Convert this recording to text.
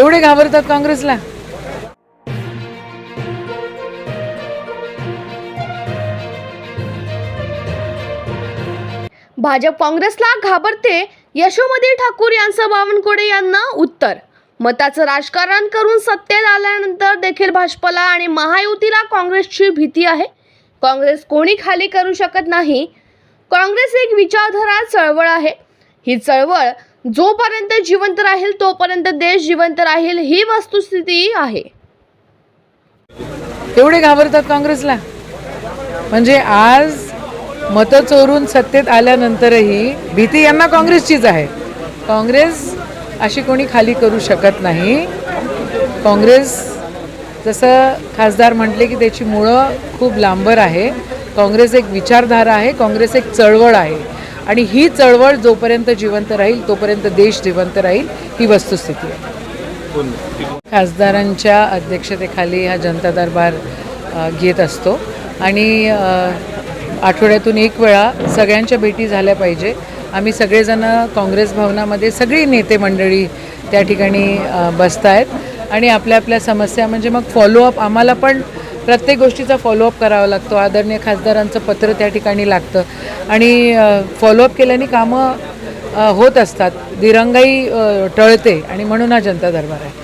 एवढे घाबरतात काँग्रेसला? भाजप काँग्रेसला घाबरते यशोमती ठाकूर यांचं बावनकुळे यांना उत्तर. मताचं राजकारण करून सत्तेत आल्यानंतर देखील भाजपला आणि महायुतीला काँग्रेसची भीती आहे. काँग्रेस कोणी खाली करू शकत नाही? काँग्रेस एक विचारधारा चळवळ आहे. ही चळवळ जोपर्यंत जिवंत राहील तोपर्यंत देश जिवंत राहील ही वस्तुस्थिती आहे. एवढे घाबरतात काँग्रेसला? म्हणजे आज मतं चोरून सत्तेत आल्यानंतरही भीती यांना काँग्रेसचीच आहे. काँग्रेस अशी कोणी खाली करू शकत नाही. काँग्रेस जसं खासदार म्हटले की त्याची मुळं खूप लांबर आहे. काँग्रेस एक विचारधारा आहे काँग्रेस एक चळवळ आहे. आणि ही चळवळ जोपर्यंत जिवंत राहील तोपर्यंत देश जिवंत राहील ही वस्तुस्थिती आहे. खासदारांच्या अध्यक्षतेखाली हा जनता दरबार घेत असतो. आणि आठवड्यातून एक वेळा सगळ्यांच्या भेटी झाल्या पाहिजे. आम्ही सगळेजण काँग्रेस भवनामध्ये सगळी नेते मंडळी त्या ठिकाणी बसत आहेत आणि आपल्या आपल्या समस्या म्हणजे मग फॉलोअप आम्हाला पण प्रत्येक गोष्टीचा फॉलोअप करावा लागतो. आदरणीय खासदारांचं पत्र त्या ठिकाणी लागतं. आणि फॉलोअप केल्याने कामं होत असतात. दिरंगाई टळते आणि म्हणून हा जनता दरबार आहे.